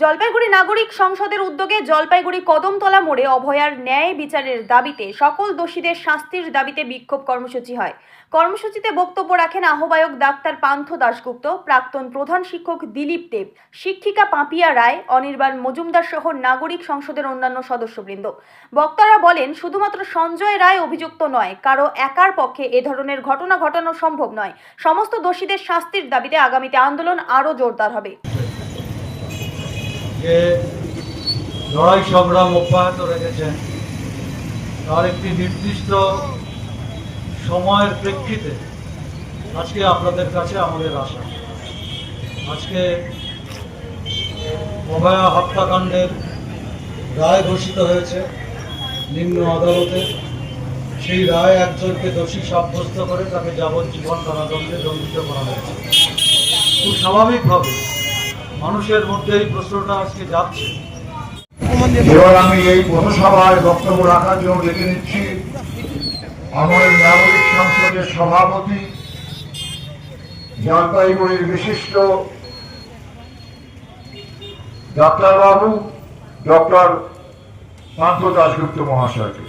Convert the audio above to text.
জলপাইগুড়ি নাগরিক সংসদের উদ্যোগে জলপাইগুড়ি কদমতলা মোড়ে অভয়ার ন্যায় বিচারের দাবিতে সকল দোষীদের শাস্তির দাবিতে বিক্ষোভ কর্মসূচি হয়। কর্মসূচিতে বক্তব্য রাখেন আহ্বায়ক ডাক্তার পান্থ দাশগুপ্ত, প্রাক্তন প্রধান শিক্ষক দিলীপ দেব, শিক্ষিকা পাপিয়া রায়, অনির্বাণ মজুমদার সহ নাগরিক সংসদের অন্যান্য সদস্যবৃন্দ। বক্তারা বলেন, শুধুমাত্র সঞ্জয় রায় অভিযুক্ত নয়, কারও একার পক্ষে এ ধরনের ঘটনা ঘটানো সম্ভব নয়। সমস্ত দোষীদের শাস্তির দাবিতে আগামীতে আন্দোলন আরও জোরদার হবে। যে লড়াই সংগ্রাম অব্যাহত রেখেছেন তার একটি নির্দিষ্ট সময়ের প্রেক্ষিতে আজকে আপনাদের কাছে আমাদের আশা। আজকে অভয়া হত্যাকাণ্ডের রায় ঘোষিত হয়েছে নিম্ন আদালতে। সেই রায় একজনকে দোষী সাব্যস্ত করে তাকে যাবজ্জীবন কারাদণ্ডে দণ্ডিত করা হয়েছে। খুব স্বাভাবিকভাবে মানুষের মধ্যে এই প্রশ্নটা আজকে যাচ্ছে। এবার আমি এই পথসভায় বক্তব্য রাখার জন্য ডেকে নিচ্ছি আমাদের নাগরিক সংসদের সভাপতি জলপাইগুড়ির বিশিষ্ট ডাক্তারবাবু, ডক্টর পান্থ দাসগুপ্ত মহাশয়কে।